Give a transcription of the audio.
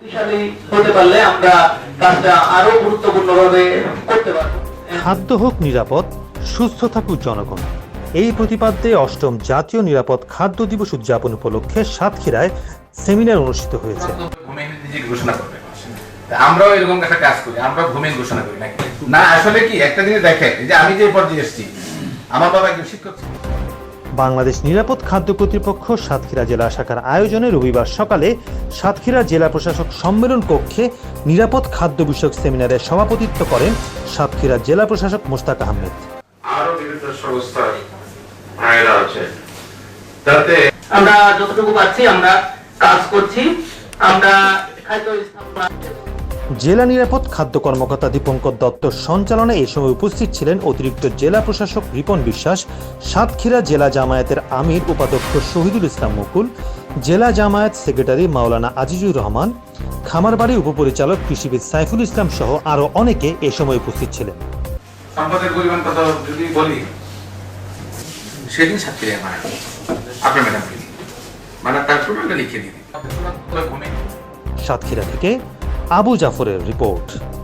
শক্তিশালী হতে পারলে আমরা কাজটা আরও গুরুত্বপূর্ণভাবে করতে পারব। খাদ্য হোক নিরাপদ সুস্থ থাকুক জনগণ। এই প্রতিপাদ্যে অষ্টম জাতীয় নিরাপদ খাদ্য দিবস উদযাপন উপলক্ষে সাতক্ষীরায় সেমিনার অনুষ্ঠিত হয়েছে। ঘোষণা করবে। আমরাও এরকম একটা কাজ করি আমরাও ভূমিহীন ঘোষণা করি না আসলে কি একটা জিনিস দেখেন যে আমি যে পর্যায়ে এসেছি আমার বাবা একজন শিক্ষক। বাংলাদেশ নিরাপদ খাদ্য কর্তৃপক্ষ সাতক্ষীরা জেলা শাখার আয়োজনে রবিবার সকালে সাতক্ষীরা জেলা প্রশাসক সম্মেলন কক্ষে নিরাপদ খাদ্য বিষয়ক সেমিনারে সভাপতিত্ব করেন সাতক্ষীরা জেলা প্রশাসক মোস্তাক আহমেদ। আরও বিভিন্ন সংস্থার ভাইরা আছে। যাতে আমরা যতটুকু পাচ্ছি আমরা কাজ করছি। আমরা খাদ্য স্থাপনা জেলা নিরাপদ খাদ্য কর্মকর্তা দীপঙ্কর দত্ত সঞ্চালনে এই সময় উপস্থিত ছিলেন অতিরিক্ত জেলা প্রশাসক রিপন বিশ্বাস সাতক্ষীরা জেলা জামায়াতের আমির উপাধ্যক্ষ শহীদুল ইসলাম মুকুল জেলা জামায়াত সেক্রেটারি মাওলানা আজিজুর রহমান খামারবাড়ি উপপরিচালক কৃষিবিদ সাইফুল ইসলাম সহ আরও অনেকে এ সময় উপস্থিত ছিলেন। সম্পদের পরিমাণ কথা যদি বলি সেদিন আপনার ম্যাডামকে মানে তার লিখে সাতক্ষীরা থেকে আবু জাফরের রিপোর্ট।